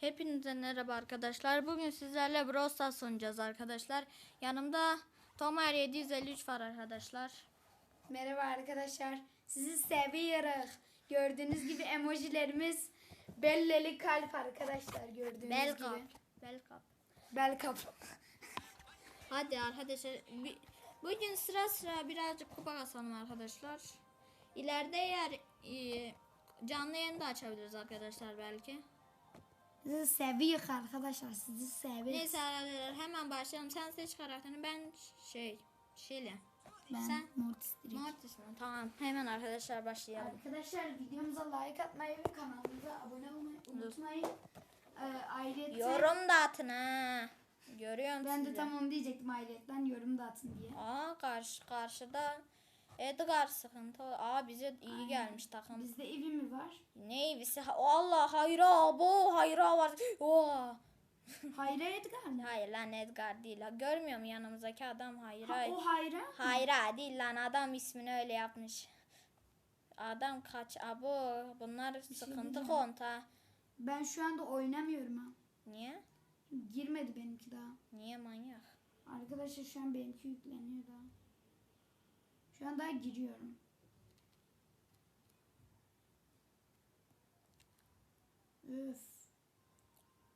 Hepinize merhaba arkadaşlar. Bugün sizlerle Brawl Stars oynayacağız arkadaşlar. Yanımda Tomer 753 var arkadaşlar. Merhaba arkadaşlar. Sizi seviyoruz. Gördüğünüz gibi emojilerimiz belleli kalp arkadaşlar gördüğünüz Belkap. gibi. Belkap. Bel kap. Hadi arkadaşlar. Bugün sıra sıra birazcık kupa kasalım arkadaşlar. İleride eğer e, canlı yayın da açabiliriz arkadaşlar belki. Sizi seviyoruz arkadaşlar. Sizi seviyoruz. Neyse arkadaşlar hemen başlayalım. Sen seç karakterini ben şey Şeli. ben sen- Mortis direkt. Mortis mi? Tamam hemen arkadaşlar başlayalım. Arkadaşlar videomuza like atmayı ve kanalımıza abone olmayı unutmayın. Ee, ayrıca Yorum da atın ha. Görüyorum ben de sizi. tam onu diyecektim ayrıyetten yorum da atın diye. Aa karşı karşıda Edgar sıkıntı. Aa bize iyi gelmiş takım. Bizde evi mi var? Ne evisi? Ha- Allah hayra bu hayra var. Oo. Hayra Edgar mı? Hayır lan Edgar değil. Ha, görmüyor musun yanımızdaki adam hayra? Ha, o Hayra. Hayra değil lan adam ismini öyle yapmış. Adam kaç abo bunlar sıkıntı diyeceğim. konta. Ben şu anda oynamıyorum ha. Niye? Girmedi benimki daha. Niye manyak? Arkadaşlar şu an benimki yükleniyor daha. Daha giriyorum. Öf.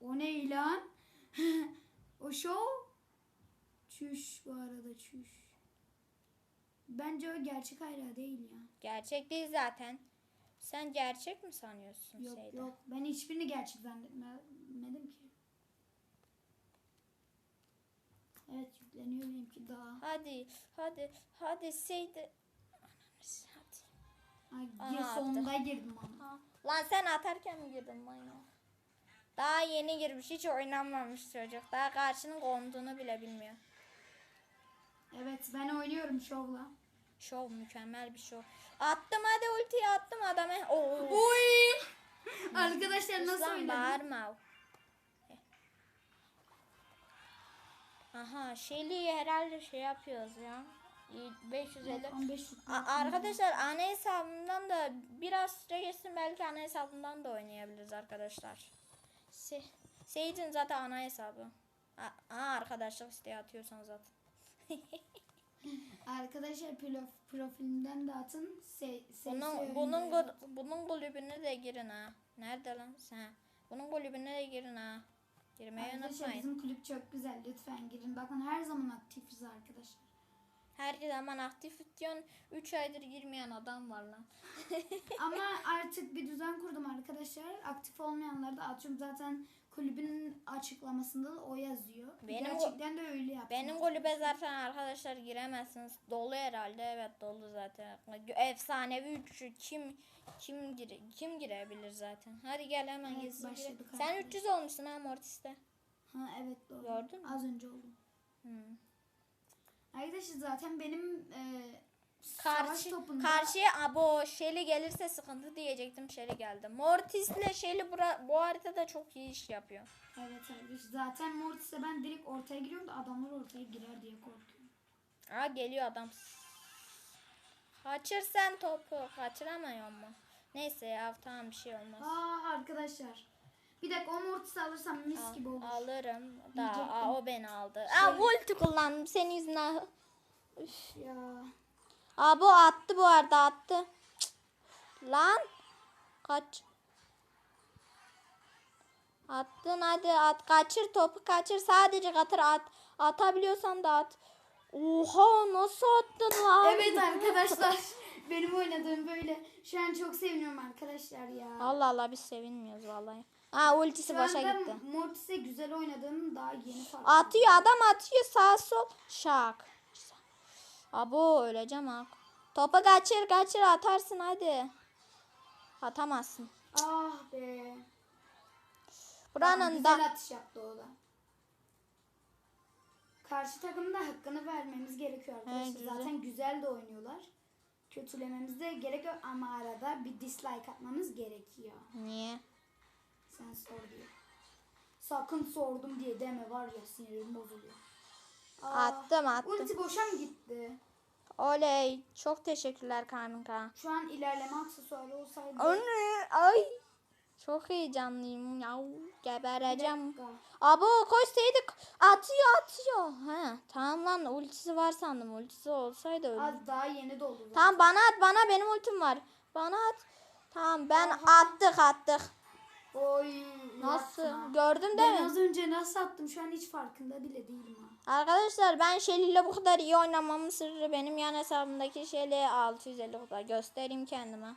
O ne lan? o show? Çüş bu arada çüş. Bence o gerçek hayra değil ya. Gerçek değil zaten. Sen gerçek mi sanıyorsun Yok şeyde? yok. Ben hiçbirini gerçek zannetmedim ki. Evet yükleniyor benimki daha. Hadi, hadi, hadi Seydi. Ananı hadi. Ay, Aha, gir attı. sonunda girdim ama. Ha. Lan sen atarken mi girdin manyak? Daha yeni girmiş, hiç oynanmamış çocuk. Daha karşının konduğunu bile bilmiyor. Evet ben oynuyorum şovla. Şov, mükemmel bir şov. Attım hadi ultiyi attım adama. Oo. Oy! Arkadaşlar nasıl Lan oynadım? bağırma. Aha Shelly herhalde şey yapıyoruz ya. 550. 15 A- arkadaşlar ana hesabımdan da biraz süre geçsin belki ana hesabımdan da oynayabiliriz arkadaşlar. Se Seyit'in zaten ana hesabı. Aa, arkadaşlık isteği atıyorsan zaten. Arkadaşlar prof, profilimden de atın. Se, se, bunun bunun bunun kulübüne de girin ha. Nerede lan sen? Bunun kulübüne de girin ha. Girmeyi Arkadaşlar unutmayın. bizim kulüp çok güzel. Lütfen girin. Bakın her zaman aktifiz arkadaşlar. Her zaman aktif diyorsun. 3 aydır girmeyen adam var lan. Ama artık bir düzen kurdum arkadaşlar. Aktif olmayanları da atıyorum. Zaten kulübün açıklamasında da o yazıyor. Benim Gerçekten de öyle yaptım. Benim kulübe zaten arkadaşlar giremezsiniz. Dolu herhalde. Evet dolu zaten. Efsanevi üçü kim kim gire kim girebilir zaten. Hadi gel hemen Evet, başladık Sen arkadaşlar. 300 olmuşsun ha Mortis'te. Ha evet doğru. Gördün mü? Az önce oldu. Hmm. Arkadaşlar zaten benim e, Karşı, topunda karşıya abo Shelly gelirse sıkıntı diyecektim. Shelly geldi. Mortis'le Shelly bura, bu haritada çok iyi iş yapıyor. Evet arkadaşlar zaten Mortis'e ben direkt ortaya giriyorum da adamlar ortaya girer diye korkuyorum. Aa geliyor adam. Kaçır sen topu. Kaçıramıyor mu? Neyse ya tamam bir şey olmaz. Aa arkadaşlar. Bir dakika o Mortis'i alırsam mis Al- gibi olur. Alırım. Da aa, o beni aldı. Şey- Aa ulti kullandım senin yüzünden. Üf. Ya. Aa bu attı bu arada attı. Cık. Lan. Kaç. Attın hadi at. Kaçır topu kaçır. Sadece katır at. Atabiliyorsan da at. Oha nasıl attın lan? Evet arkadaşlar. benim oynadığım böyle. Şu an çok seviniyorum arkadaşlar ya. Allah Allah biz sevinmiyoruz vallahi. Aa ultisi Şu başa gitti. Mortis'e güzel oynadığım daha yeni fark Atıyor adam atıyor sağ sol. Şak. Abo öleceğim ha. Topa kaçır kaçır atarsın hadi. Atamazsın. Ah be. Buranın güzel da atış yaptı o da. Karşı takımda hakkını vermemiz gerekiyor arkadaşlar. güzel. Zaten güzel de oynuyorlar. Kötülememiz de gerekiyor ama arada bir dislike atmamız gerekiyor. niye? Sen sor diye. Sakın sordum diye deme var ya sinirim bozuluyor. Attım attım. Ulti boşa mı gitti? Oley. Çok teşekkürler kanka. Şu an ilerleme aksesuarı olsaydı. Anne ay. Çok heyecanlıyım ya. Gebereceğim. Abo koş Seydi atıyor atıyor. Ha tamam lan ultisi var sandım. Ultisi olsaydı öyle. Az daha yeni doldu. Tamam bana at bana benim ultim var. Bana at. Tamam ben Aha. attık attık. Oy. Nasıl? yapma. Gördün değil Ben mi? az önce nasıl attım şu an hiç farkında bile değilim ha. Arkadaşlar ben Shelly ile bu kadar iyi oynamamın sırrı benim yan hesabımdaki Shelly 650 kadar. Göstereyim kendime.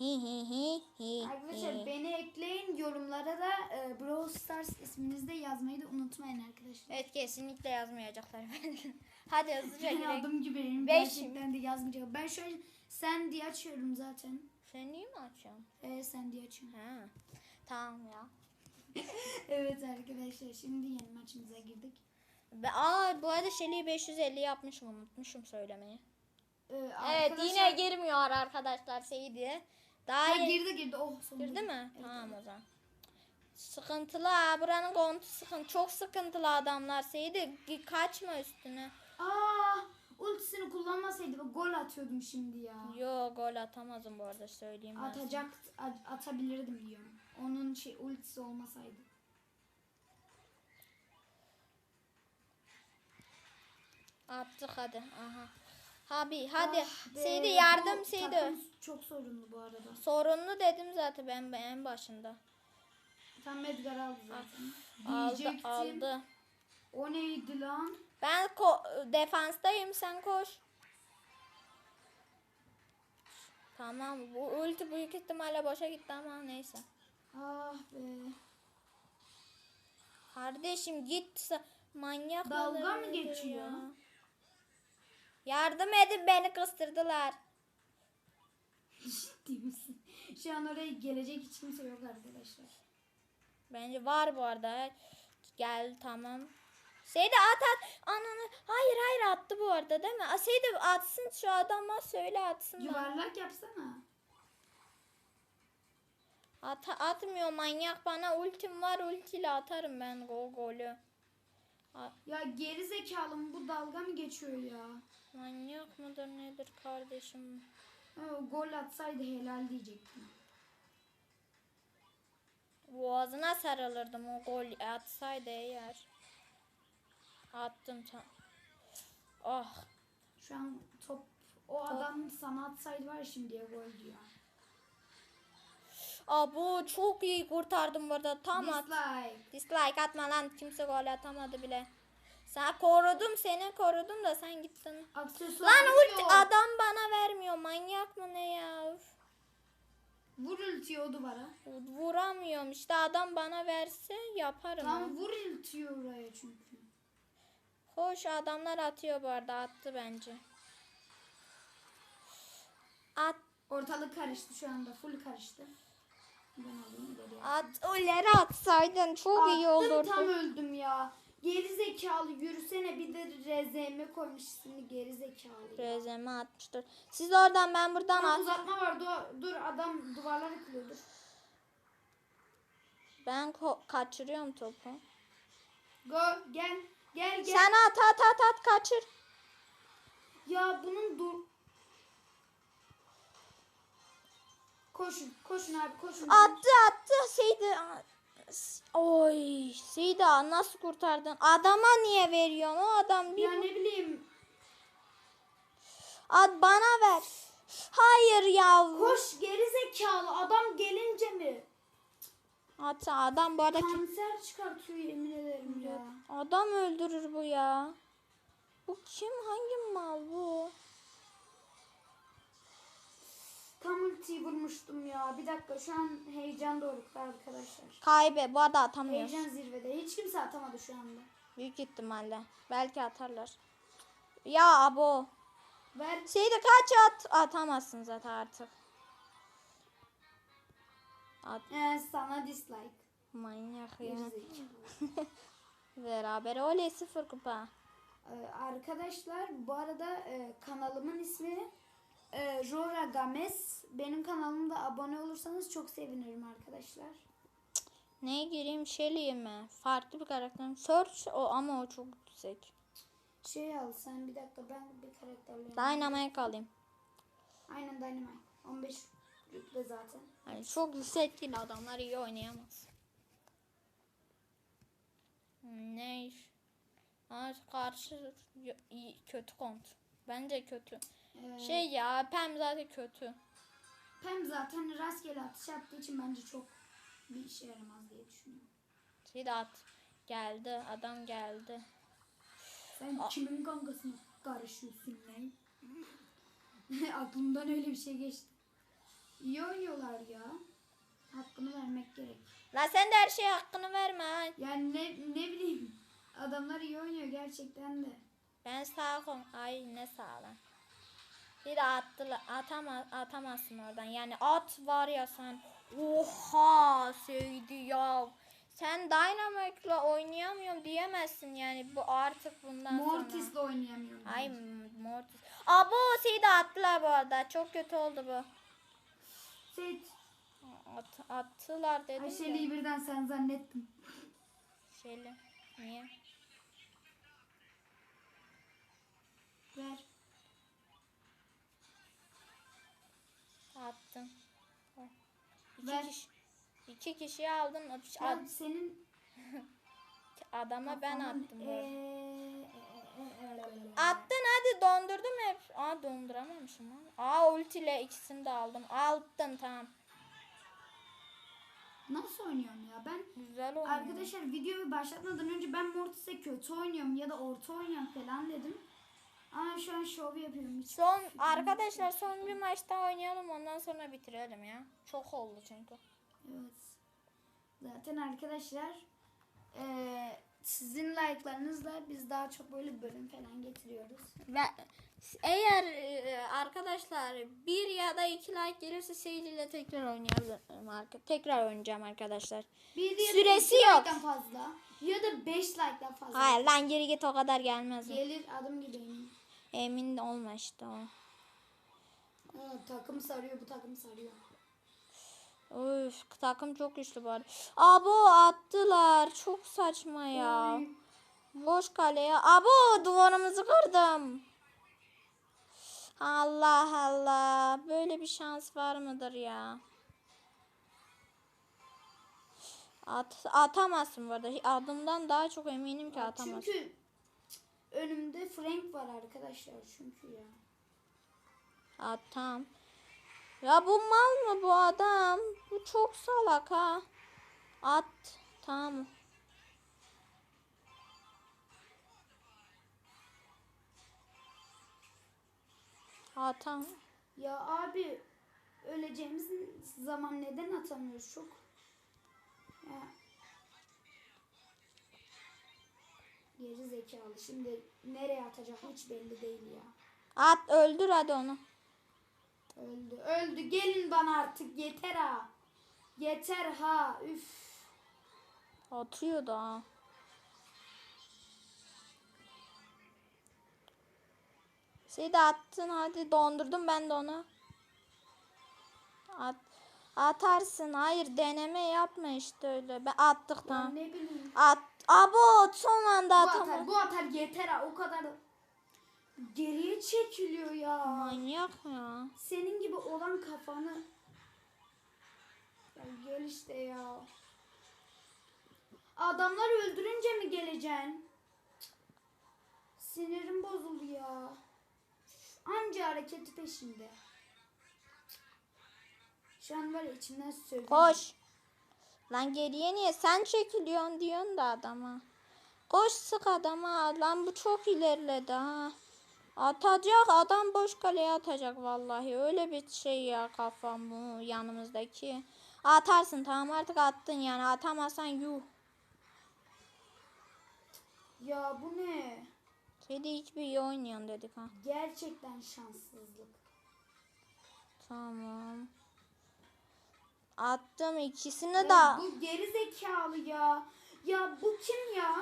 Hi hi hi hi. Arkadaşlar beni ekleyin yorumlara da e, Brawl Stars isminizi de yazmayı da unutmayın arkadaşlar. Evet kesinlikle yazmayacaklar. Hadi hızlıca Ben adım gibi benim Beş. gerçekten de yazmayacak. Ben şu an sen diye açıyorum zaten. Sen niye mi açıyorsun? Ee, sen diye açıyorum. Ha. Tamam ya. evet arkadaşlar şimdi yeni maçımıza girdik. Aa bu arada Shelly'yi 550 yapmışım unutmuşum söylemeyi. Ee, Evet yine girmiyor arkadaşlar Seydi. Daha Ha, yeni- girdi girdi. Oh sonunda. Girdi mi? Evet, tamam evet. o zaman. Sıkıntılı ha. Buranın kontu sıkıntı. Çok sıkıntılı adamlar. Seydi kaçma üstüne. Aa, ultisini kullanmasaydı bak gol atıyordum şimdi ya. Yo gol atamazım bu arada söyleyeyim. Atacak at- atabilirdim diyorum. Onun şey ultisi olmasaydı. Attık hadi. Aha. Abi hadi. Ah be, Seydi bu yardım Seydi. takım Çok sorunlu bu arada. Sorunlu dedim zaten ben en başında. Tam Edgar aldı zaten. Aldı Diyecektim. aldı. O neydi lan? Ben ko- defanstayım sen koş. Tamam bu ulti büyük ihtimalle boşa gitti ama neyse. Ah be. Kardeşim git manyak Dalga mı geçiyor? ya? Yardım edin beni kıstırdılar. Ciddi misin? Şu an oraya gelecek hiç kimse yok arkadaşlar. Bence var bu arada. Gel tamam. Seydi at at. Ananı. Hayır hayır attı bu arada değil mi? Aa, Seydi atsın şu adama söyle atsın. Yuvarlak yapsana. At, atmıyor manyak bana ultim var ultiyle atarım ben gol golü. Ya geri zekalı mı bu dalga mı geçiyor ya? manyak mıdır nedir kardeşim? Ha, gol atsaydı helal diyecektim. Boğazına sarılırdım o gol atsaydı eğer. Attım tam. Ah. Şu an top o adam sana atsaydı var şimdiye gol diyor. Abo çok iyi kurtardım burada tam at. Dislike. Dislike atma lan kimse gol atamadı bile. Sen korudum seni korudum da sen gittin. Aksesuar Lan ulti adam bana vermiyor manyak mı ne ya? Üf. Vur ultiyi o duvara. Vuramıyorum işte adam bana verse yaparım. ha. Tam vur ultiyi oraya çünkü. Hoş adamlar atıyor bu arada attı bence. At Ortalık karıştı şu anda. Full karıştı. At ileri atsaydın çok iyi Attım, olurdu. tam öldüm ya. Geri zekalı yürüsene bir de RZM koymuş ismini geri zekalı. ya. Rezeme atmıştır. Siz oradan ben buradan Tam at. uzatma var dur, dur adam duvarları kırıyor dur. Ben ko- kaçırıyorum topu. Go gel gel gel. Sen at at at at kaçır. Ya bunun dur. Koşun koşun abi koşun. Attı attı Seydi. Oy Seydi nasıl kurtardın? Adama niye veriyorsun? O adam bir Ya ne bileyim. At bana ver. Hayır yavrum. Koş geri zekalı adam gelince mi? At adam bu arada Kanser çıkartıyor yemin ederim ya. adam öldürür bu ya. Bu kim? Hangi mal bu? Tam ultiyi vurmuştum ya. Bir dakika şu an heyecan dorukta arkadaşlar. Kaybe. Bu arada atamıyor. Heyecan zirvede. Hiç kimse atamadı şu anda. Büyük ihtimalle. Belki atarlar. Ya abo. Ver. Seydi kaç at. Atamazsın zaten artık. At. Ee, sana dislike. Manyak ya. Beraber oley sıfır kupa. Ee, arkadaşlar bu arada e, kanalımın ismi e, Rora Games. Benim kanalımda abone olursanız çok sevinirim arkadaşlar. Neye gireyim? Shelly'ye mi? Farklı bir karakter. Search o ama o çok yüksek. Şey al sen bir dakika ben bir karakterle. Dynamite alayım. Aynen Dynamite. 15 rütbe zaten. Hani çok yüksek değil adamlar iyi oynayamaz. Ne iş? Ama karşı kötü kont. Bence kötü. Ee, Şey ya Pem zaten kötü. Pem zaten rastgele atış attığı için bence çok bir işe yaramaz diye düşünüyorum. Sidat geldi. Adam geldi. Sen Aa. kimin kankasına karışıyorsun lan? Aklımdan öyle bir şey geçti. İyi oynuyorlar ya. Hakkını vermek gerek. La sen de her şeye hakkını verme ha. Yani ne, ne bileyim. Adamlar iyi oynuyor gerçekten de. Ben sağ kom. Ay ne sağ lan. Bir de attılar. Atama, atamazsın oradan. Yani at var ya sen. Oha sevdi ya. Sen Dynamic'le oynayamıyorum diyemezsin yani bu artık bundan sonra. Mortis'le oynayamıyorum. Ay Mortis. Abo şeyi de attılar bu arada. Çok kötü oldu bu. Seyit. At, attılar dedim Ayşeli'yi ya. birden sen zannettim. Şeyli. Niye? Ver. Attım. İki kişi. İki kişiyi aldın. Ad- Ya senin Adama ben attım. Ee, arada. e, e, e, e, Attın hadi dondurdum hep. Aa donduramamışım ha. Aa ultiyle ikisini de aldım. Aldın tamam. Nasıl oynuyorum ya? Ben Güzel oldu. arkadaşlar videoyu başlatmadan önce ben Mortis'e kötü oynuyorum ya da orta oynuyorum falan dedim. Ama şu an şov yapıyorum. Hiç Son arkadaşlar son bir maç daha oynayalım ondan sonra bitirelim ya. Çok oldu çünkü. Evet. Zaten arkadaşlar eee, sizin like'larınızla biz daha çok böyle bölüm falan getiriyoruz. Ve eğer e, arkadaşlar bir ya da iki like gelirse seyirciyle tekrar oynayabilirim. arka- Tekrar oynayacağım arkadaşlar. Bir de ya da Süresi iki yok. like'dan fazla ya da 5 like'dan fazla. Hayır lan geri git o kadar gelmez. Gelir adım gibi eminim. Emin olma işte o. Ha, takım sarıyor bu takım sarıyor. Üf takım çok güçlü bari. Abo attılar. Çok saçma ya. Oy. Boş kaleye. Abo duvarımızı kırdım. Allah Allah. Böyle bir şans var mıdır ya? At, atamazsın bu arada. Adımdan daha çok eminim ki atamazsın. Çünkü önümde Frank var arkadaşlar çünkü ya. Atam. Ya bu mal mı bu adam? Bu çok salak ha. At. Tamam. Atam. Ya abi öleceğimiz zaman neden atamıyoruz çok? Ya. Geri zekalı. Şimdi nereye atacak hiç belli değil ya. At öldür hadi onu. Öldü. Öldü. Gelin bana artık. Yeter ha. Yeter ha. Üf. Atıyor da. Şey de attın hadi dondurdum ben de onu. At. Atarsın. Hayır deneme yapma işte öyle. Ben attık Ya tamam. ne bileyim. At. Abo son anda Bu atar. Bu atar. Yeter ha. O kadar geriye çekiliyor ya. Manyak ya. Senin gibi olan kafanı. Ya gel işte ya. Adamlar öldürünce mi geleceksin? Sinirim bozuldu ya. Anca hareketi peşinde. Şu an var içimden söylüyorum. Koş. Lan geriye niye sen çekiliyorsun diyorsun da adama. Koş sık adama. Lan bu çok ilerledi ha. Atacak adam boş kaleye atacak vallahi. Öyle bir şey ya kafam bu yanımızdaki. Atarsın tamam artık attın yani atamazsan yuh. Ya bu ne? Kedi hiçbir iyi oynuyorsun dedik ha. Gerçekten şanssızlık. Tamam. Attım ikisini de. bu geri zekalı ya. Ya bu kim ya?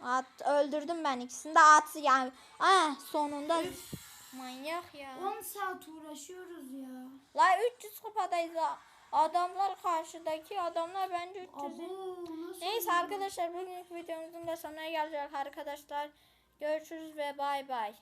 At öldürdüm ben ikisini de at yani. Ah sonunda Üf. manyak ya. 10 saat uğraşıyoruz ya. La 300 kupadayız ha. Adamlar karşıdaki adamlar bence 300. Abo nasıl? Neyse arkadaşlar bugünkü videomuzun da sonuna geleceğiz arkadaşlar. Görüşürüz ve bay bay.